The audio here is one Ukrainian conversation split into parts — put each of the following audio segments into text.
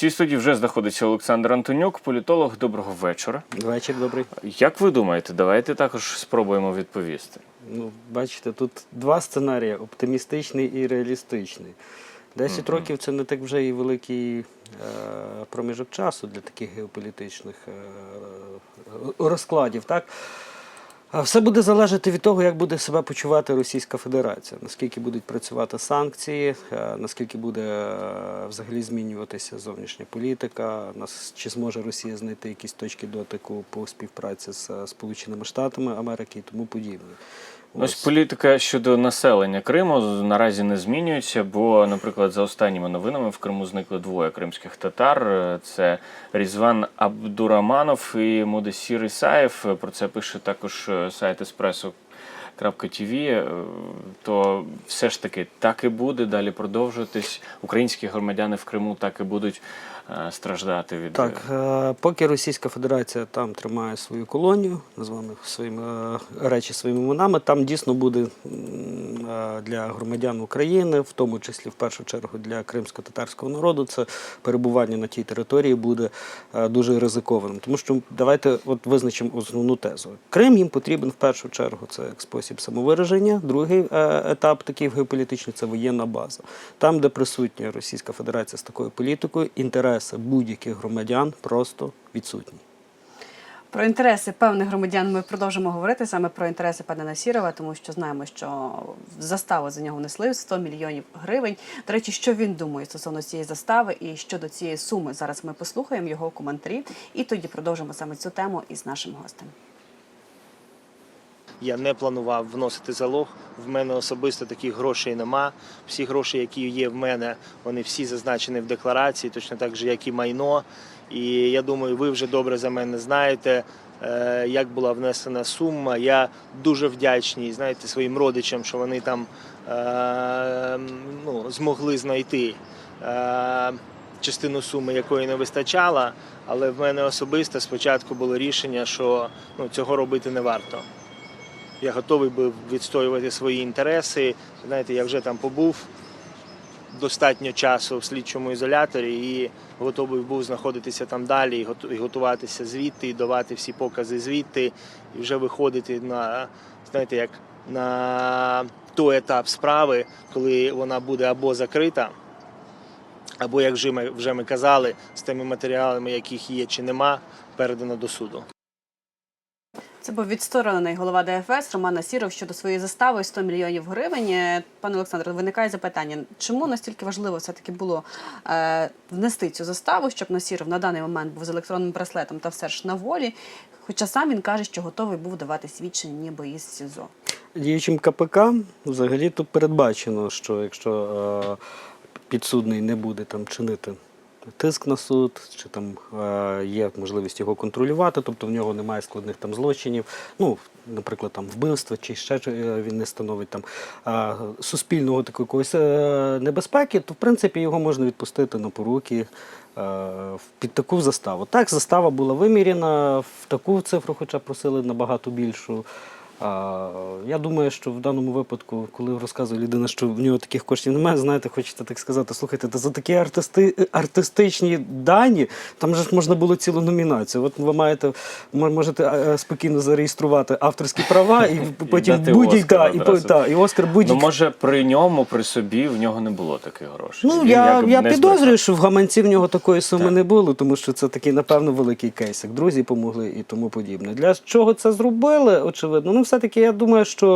цій студії вже знаходиться Олександр Антонюк, політолог. Доброго вечора. Вечір добрий. Як ви думаєте, давайте також спробуємо відповісти. Ну, бачите, тут два сценарії: оптимістичний і реалістичний. Десять років це не так вже і великий е, проміжок часу для таких геополітичних е, розкладів. Так? Все буде залежати від того, як буде себе почувати Російська Федерація, наскільки будуть працювати санкції, е, наскільки буде е, взагалі змінюватися зовнішня політика, чи зможе Росія знайти якісь точки дотику по співпраці з е, Сполученими Штатами Америки і тому подібне. Ось політика щодо населення Криму наразі не змінюється, бо, наприклад, за останніми новинами в Криму зникли двоє кримських татар. Це Різван Абдураманов і Мудесір Ісаєв. Про це пише також сайт Еспресо. .tv, то все ж таки так і буде далі продовжуватись. Українські громадяни в Криму так і будуть е, страждати від Так, е, поки Російська Федерація там тримає свою колонію, назвемо своїми е, речі своїми іменами, там дійсно буде е, для громадян України, в тому числі в першу чергу для кримсько-татарського народу, це перебування на тій території буде е, дуже ризикованим. Тому що давайте от визначимо основну тезу. Крим їм потрібен в першу чергу це як спосіб самовираження. Другий е, етап такий геополітичний це воєнна база. Там, де присутня Російська Федерація з такою політикою, інтереси будь-яких громадян просто відсутні. Про інтереси певних громадян ми продовжимо говорити саме про інтереси пана Насірова, тому що знаємо, що заставу за нього внесли 100 мільйонів гривень. До речі, що він думає стосовно цієї застави і щодо цієї суми. Зараз ми послухаємо його коментарі і тоді продовжимо саме цю тему із нашим гостем. Я не планував вносити залог. В мене особисто таких грошей нема. Всі гроші, які є в мене, вони всі зазначені в декларації, точно так же, як і майно. І я думаю, ви вже добре за мене знаєте, е, як була внесена сума. Я дуже вдячний, знаєте, своїм родичам, що вони там е, ну, змогли знайти. е, Частину суми, якої не вистачало, але в мене особисто спочатку було рішення, що ну, цього робити не варто. Я готовий був відстоювати свої інтереси. Знаєте, я вже там побув достатньо часу в слідчому ізоляторі і готовий був знаходитися там далі, і готуватися звідти, і давати всі покази звідти, і вже виходити на, знаєте, як на той етап справи, коли вона буде або закрита, або, як вже ми, вже ми казали, з тими матеріалами, яких є чи нема, передано до суду. Це був відсторонений голова ДФС Роман Насіров щодо своєї застави 100 мільйонів гривень. Е, Пане Олександре, виникає запитання, чому настільки важливо все-таки було е, внести цю заставу, щоб Насіров на даний момент був з електронним браслетом та все ж на волі. Хоча сам він каже, що готовий був давати свідчення ніби із СІЗО. Діючим КПК взагалі тут передбачено, що якщо е, підсудний не буде там чинити тиск на суд, чи там е, є можливість його контролювати, тобто в нього немає складних там злочинів, ну, наприклад, там вбивства чи ще е, він не становить там е, суспільного такої якоїсь небезпеки, то в принципі його можна відпустити на поруки. Під таку заставу. Так, застава була виміряна, в таку цифру, хоча просили набагато більшу. Я думаю, що в даному випадку, коли розказує людина, що в нього таких коштів немає, знаєте, хочеться так сказати, слухайте, та за такі артисти, артистичні дані, там же ж можна було цілу номінацію. От ви маєте, мо- можете е, спокійно зареєструвати авторські права і потім будь-який та, і, та, і Оскар Ну, будь-який. може, при ньому, при собі, в нього не було таких грошей. Ну, я, я підозрюю, що в гаманці в нього такої суми Так. не було, тому що це такий, напевно, великий кейсик. Друзі помогли і тому подібне. Для чого це зробили, очевидно. Ну, все-таки я думаю, що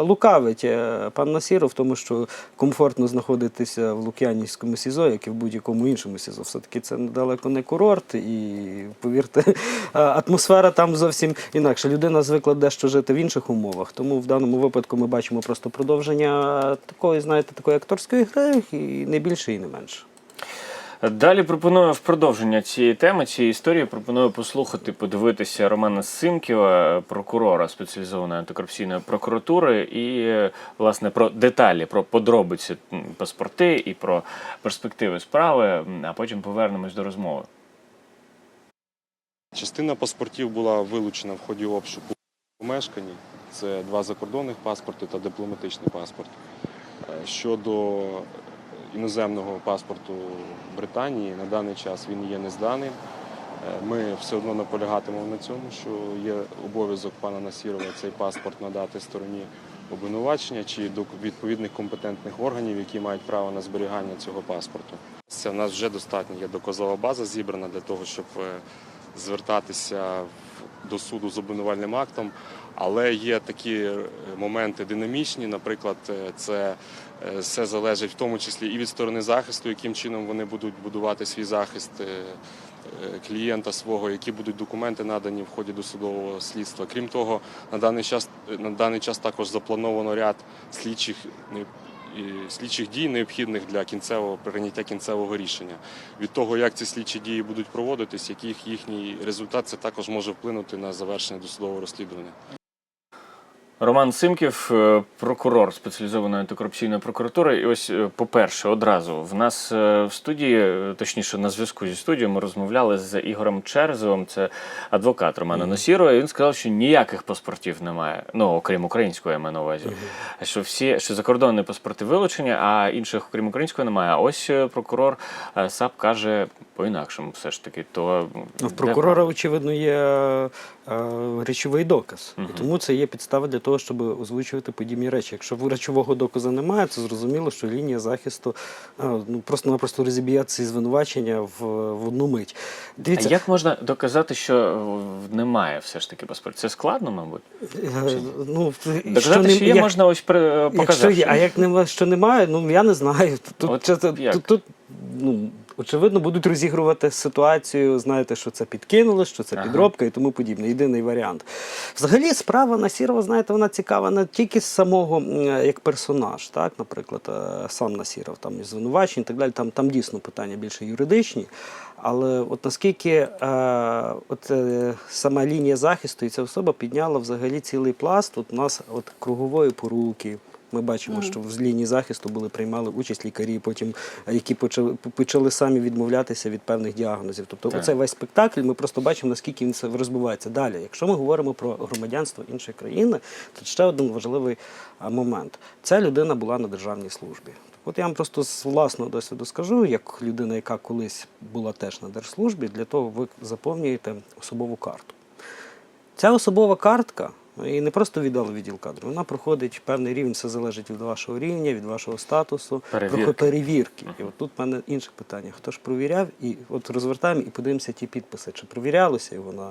е, лукавить е, пан Насіров, тому що комфортно знаходитися в Лук'янівському СІЗО, як і в будь-якому іншому СІЗО. Все-таки це недалеко не курорт, і повірте, атмосфера там зовсім інакша. Людина звикла дещо жити в інших умовах. Тому в даному випадку ми бачимо просто продовження такої, знаєте, такої акторської гри, і не більше, і не менше. Далі пропоную в продовження цієї теми, цієї історії, пропоную послухати, подивитися Романа Симківа, прокурора спеціалізованої антикорупційної прокуратури, і власне про деталі, про подробиці паспорти і про перспективи справи. А потім повернемось до розмови. Частина паспортів була вилучена в ході обшуку помешканні. Це два закордонних паспорти та дипломатичний паспорт. Е, Щодо іноземного паспорту Британії. На даний час він є незданий. Е, Ми все одно наполягатимемо на цьому, що є обов'язок пана Насірова цей паспорт надати стороні обвинувачення чи до відповідних компетентних органів, які мають право на зберігання цього паспорту. Це в нас вже достатньо є доказова база зібрана для того, щоб е, звертатися в- до суду з обвинувальним актом. Але є такі е, моменти динамічні. Наприклад, е, це е, все залежить в тому числі і від сторони захисту, яким чином вони будуть будувати свій захист клієнта свого, які будуть документи надані в ході досудового слідства. Крім того, на даний час на даний час також заплановано ряд слідчих слідчих дій необхідних для кінцевого прийняття кінцевого рішення. Від того, як ці слідчі дії будуть проводитись, який їхній результат, це також може вплинути на завершення досудового розслідування. Роман Симків, е, прокурор спеціалізованої антикорупційної прокуратури. І ось, е, по-перше, одразу в нас е, в студії, точніше, на зв'язку зі студією, ми розмовляли з Ігорем Черзовим, це адвокат Романа Носірова. І він сказав, що ніяких паспортів немає. Ну, окрім українського, я маю на увазі. Що всі, що закордонні паспорти вилучені, а інших, окрім українського, немає. А ось прокурор САП каже по-інакшому, все ж таки. То Ну, в прокурора, очевидно, є речовий доказ. І тому це є підстава для того, щоб озвучувати подібні речі. Якщо речового доказу немає, то зрозуміло, що лінія захисту е, ну, просто-напросто розіб'є ці звинувачення в, в одну мить. А Дивіться, як можна доказати, що е, немає все ж таки паспортів? Це складно, мабуть. е, ну, Доказати, не- що є, як- можна ось при- Якщо є, а як нема, що немає, ну я не знаю. Тут, От тут, як? тут, тут ну, очевидно будуть розігрувати ситуацію, знаєте, що це підкинули, що це підробка і тому подібне. Єдиний варіант. Взагалі, справа Насірова, знаєте, вона цікава не тільки з самого як персонаж, так, наприклад, е, сам Насіров, там і звинувачень і так далі. Там, там дійсно питання більше юридичні. Але от наскільки е, от, е, сама лінія захисту і ця особа підняла взагалі цілий пласт, от у нас от кругової поруки. Ми бачимо, що в лінії захисту були приймали участь лікарі, потім е, які почали почали самі відмовлятися від певних діагнозів. Тобто, Так. оцей весь спектакль, ми просто бачимо, наскільки він це розбивається. Далі, якщо ми говоримо про громадянство іншої країни, то ще один важливий момент: ця людина була на державній службі. От я вам просто з власного досвіду скажу, як людина, яка колись була теж на держслужбі, для того ви заповнюєте особову карту. Ця особова картка і не просто віддали відділ кадру, вона проходить певний рівень, все залежить від вашого рівня, від вашого статусу, Перевірки. проходить перевірки. І от тут в мене інше питання: хто ж провіряв? І от розвертаємо і подивимося ті підписи, чи провірялося і вона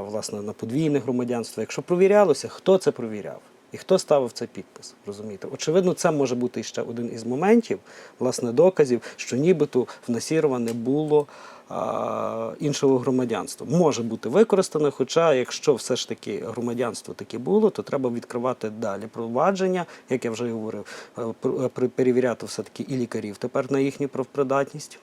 власне на подвійне громадянство. Якщо провірялося, хто це провіряв? І хто ставив цей підпис? Розумієте? Очевидно, це може бути ще один із моментів, власне, доказів, що нібито в Насірова не було а, іншого громадянства. Може бути використано, хоча, якщо все ж таки громадянство таке було, то треба відкривати далі провадження, як я вже говорив, е, е, перевіряти все-таки і лікарів тепер на їхню правопридатність.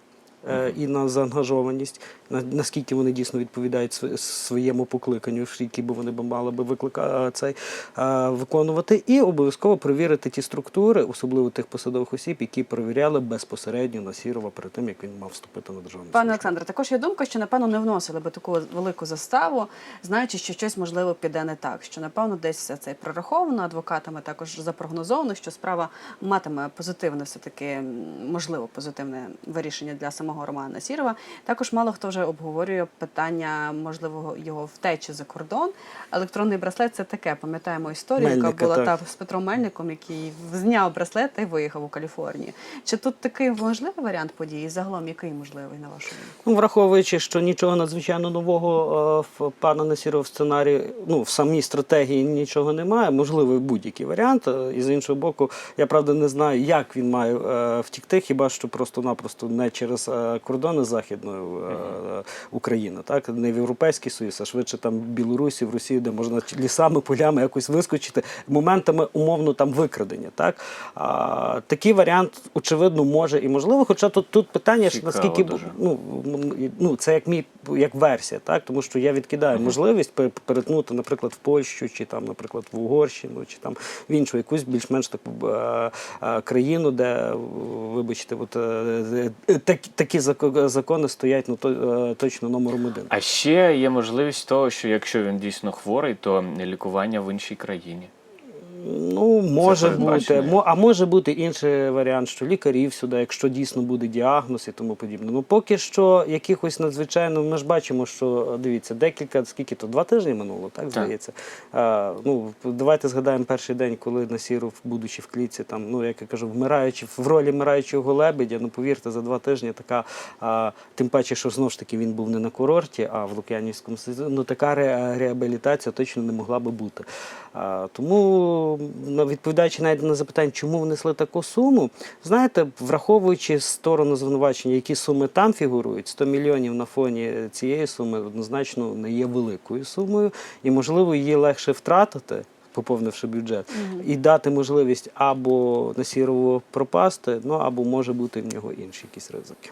Е, І на заангажованість, на- наскільки вони дійсно відповідають своєму покликанню, скільки би вони мали би виклика цей е, виконувати, і обов'язково перевірити ті структури, особливо тих посадових осіб, які перевіряли безпосередньо Насірова перед тим, як він мав вступити на державну Пане. Олександре, також є думка, що напевно не вносили би таку велику заставу, знаючи, що щось можливо піде не так. Що напевно десь все це прораховано адвокатами, також запрогнозовано, що справа матиме позитивне, все таки можливо позитивне вирішення для самого Романа Сірова. Також мало хто вже обговорює питання можливого його втечі за кордон. Електронний браслет це таке. Пам'ятаємо історію, яка була так. та з Петром Мельником, який зняв браслет і виїхав у Каліфорнію. Чи тут такий можливий варіант події? Загалом який можливий на вашу думку? Ну, враховуючи, що нічого надзвичайно нового е, в пана Насірова в сценарії, ну в самій стратегії нічого немає. Можливий будь-який варіант. Е, І з іншого боку, я правда не знаю, як він має е, втікти, хіба що просто-напросто не через е, кордони Західної е, України, так не в Європейський Союз, а швидше там в Білорусі, в Росії, де можна лісами, полями якось вискочити, моментами умовно там викрадення. Так а, такий варіант, очевидно, може і можливо. Хоча тут тут питання Цікаво наскільки дуже. ну, ну це як мій як версія, так тому що я відкидаю можливість перетнути, наприклад, в Польщу, чи там, наприклад, в Угорщину, чи там в іншу якусь більш-менш таку е, е, країну, де вибачте, от е, е, так, такі зако- закони стоять ну то е, точно номером один. А ще є можливість того, що якщо він дійсно хворий, то лікування в іншій країні. Ну, може бути, а може бути інший варіант, що лікарів сюди, якщо дійсно буде діагноз і тому подібне. Ну поки що якихось надзвичайно, ми ж бачимо, що дивіться, декілька, скільки то, два тижні минуло, так здається. А, ну, давайте згадаємо перший день, коли Насіров, будучи в клітці, там, ну як я кажу, вмираючи в ролі вмираючого лебедя, ну повірте, за два тижні така, а, тим паче, що знову ж таки він був не на курорті, а в Лук'янівському ну така ре- реабілітація точно не могла би бути. А, тому, ну, відповідаючи навіть на запитання, чому внесли таку суму, знаєте, враховуючи сторону звинувачення, які суми там фігурують, 100 мільйонів на фоні цієї суми однозначно не є великою сумою, і можливо її легше втратити. Поповнивши бюджет, і дати можливість або Насірову пропасти, ну або може бути в нього інші якісь ризики.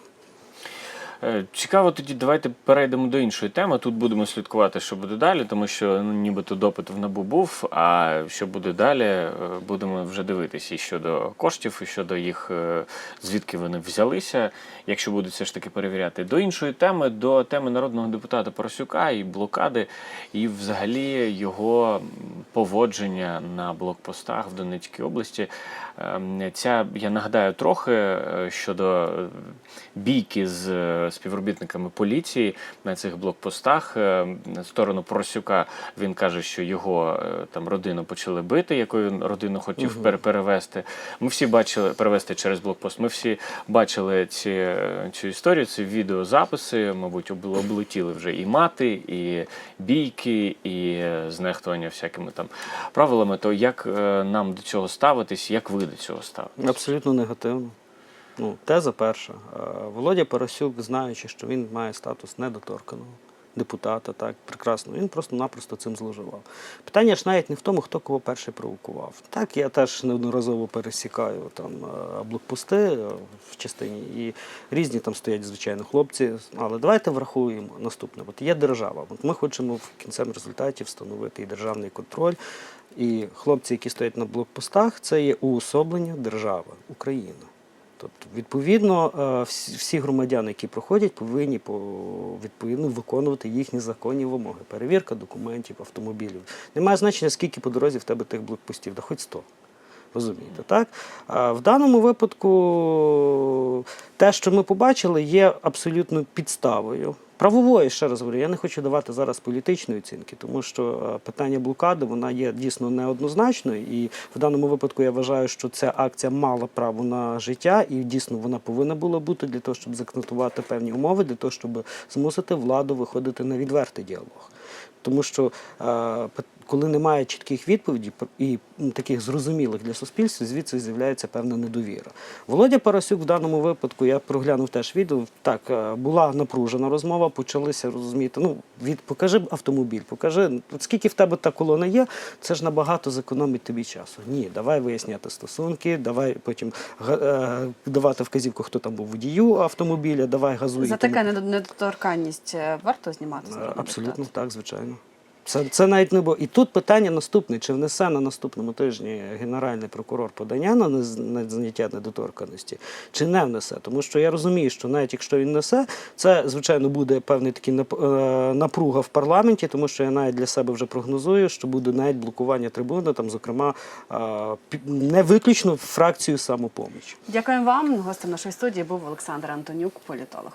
Е, Цікаво, тоді давайте перейдемо до іншої теми. Тут будемо слідкувати, що буде далі, тому що ну, нібито допит в НАБУ був. А що буде далі, е, будемо вже дивитися і щодо коштів, і щодо їх, е, звідки вони взялися, якщо будуть все ж таки перевіряти. До іншої теми, до теми народного депутата Поросюка і блокади, і взагалі його поводження на блокпостах в Донецькій області. Ем, Ця я нагадаю трохи е, щодо бійки з е, співробітниками поліції на цих блокпостах. Е, На сторону Поросюка він каже, що його там родину почали бити, яку він родину хотів пере- перевести. Ми всі бачили перевести через блокпост. Ми всі бачили ці, цю історію, ці відеозаписи. Мабуть, обл- облетіли вже і мати, і бійки, і знехтування всякими там правилами. То як нам до цього ставитись, як ви до цього ставитесь? Абсолютно негативно. Ну, теза перша. Е, Володя Парасюк, знаючи, що він має статус недоторканого депутата, так, прекрасно, він просто-напросто цим зловживав. Питання ж навіть не в тому, хто кого перший провокував. Так, я теж неодноразово пересікаю там е, блокпости е, в частині, і різні там стоять, звичайно, хлопці. Але давайте врахуємо наступне. От є держава. От ми хочемо в кінцевому результаті встановити і державний контроль. І хлопці, які стоять на блокпостах, це є уособлення держави України. Тобто, відповідно, е, всі громадяни, які проходять, повинні відповідно виконувати їхні законні вимоги. Перевірка документів, автомобілів. Немає значення, скільки по дорозі в тебе тих блокпостів, да хоч 100. Розумієте, так? В даному випадку те, що ми побачили, є абсолютно підставою. Правової, ще раз говорю, я не хочу давати зараз політичної оцінки, тому що е, питання блокади вона є дійсно неоднозначною. І в даному випадку я вважаю, що ця акція мала право на життя, і дійсно вона повинна була бути для того, щоб закнутувати певні умови, для того, щоб змусити владу виходити на відвертий діалог. Тому що е, коли немає чітких відповідей і таких зрозумілих для суспільства, звідси з'являється певна недовіра. Володя Парасюк в даному випадку, я проглянув теж відео. Так, е, була напружена розмова, почалися розуміти. Ну, від покажи автомобіль, покажи, от скільки в тебе та колона є, це ж набагато зекономить тобі часу. Ні, давай виясняти стосунки, давай потім е, давати вказівку, хто там був водію автомобіля, давай газуй. За таке недоторканність е, варто знімати? з народного Абсолютно так, звичайно. Це, це навіть не було. І тут питання наступне: чи внесе на наступному тижні генеральний прокурор подання на зняття недоторканості, чи не внесе? Тому що я розумію, що навіть якщо він несе, це звичайно буде певний такий е, напруга в парламенті, тому що я навіть для себе вже прогнозую, що буде навіть блокування трибуни, там, зокрема, не виключно фракцію самопоміч. Дякуємо вам. Гостем нашої студії був Олександр Антонюк, політолог.